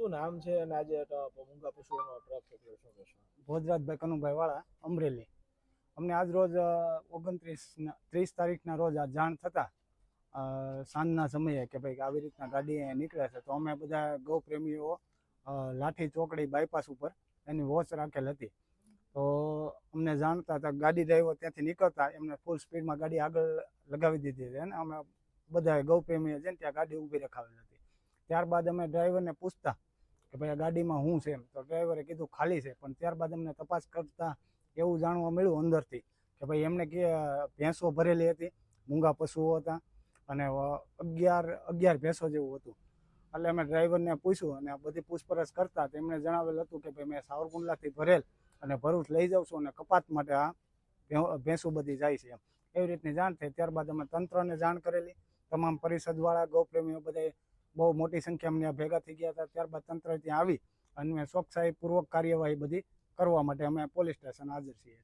શું નામ છે અને આજે મૂંગા પશુઓનો ટ્રક પકડ્યો શું ભોજરાજભાઈ કનુભાઈ વાળા અમરેલી. અમને આજ રોજ ઓગણત્રીસ ત્રીસ તારીખના રોજ આ જાણ થતાં સાંજના સમયે કે ભાઈ આવી રીતના ગાડી નીકળે છે, તો અમે બધા ગૌપ્રેમીઓ લાઠી ચોકડી બાયપાસ ઉપર એની વોચ રાખેલ હતી. તો અમને જાણતા હતા ગાડી ડ્રાઈવર ત્યાંથી નીકળતા, એમને ફૂલ સ્પીડમાં ગાડી આગળ લગાવી દીધી હતી અને અમે બધા ગૌપ્રેમીઓ છે ત્યાં ગાડી ઊભી રખાવેલ હતી. ત્યારબાદ અમે ડ્રાઈવરને પૂછતા કે ભાઈ આ ગાડીમાં શું છે એમ. તો ડ્રાઈવરે કીધું ખાલી છે. પણ ત્યારબાદ એમને તપાસ કરતા એવું જાણવા મળ્યું અંદરથી કે ભાઈ એમને કે ભેંસો ભરેલી હતી, મૂંગા પશુઓ હતા અને અગિયાર અગિયાર ભેંસો જેવું હતું. એટલે અમે ડ્રાઈવરને પૂછ્યું અને આ બધી પૂછપરછ કરતા તેમણે એમણે જણાવેલ હતું કે ભાઈ મેં સાવરકુંડલાથી ભરેલ અને ભરૂચ લઈ જાઉં છું અને કપાત માટે આ ભેંસો બધી જાય છે એમ. એવી રીતની જાણ થઈ. ત્યારબાદ અમે તંત્રને જાણ કરેલી. તમામ પરિષદવાળા, ગૌપ્રેમીઓ બધા બહુ મોટી સંખ્યામાં ત્યાં ભેગા થઈ ગયા હતા. ત્યારબાદ તંત્ર ત્યાં આવી અને ચોકસાઈ પૂર્વક કાર્યવાહી બધી કરવા માટે અમે પોલીસ સ્ટેશન હાજર છીએ.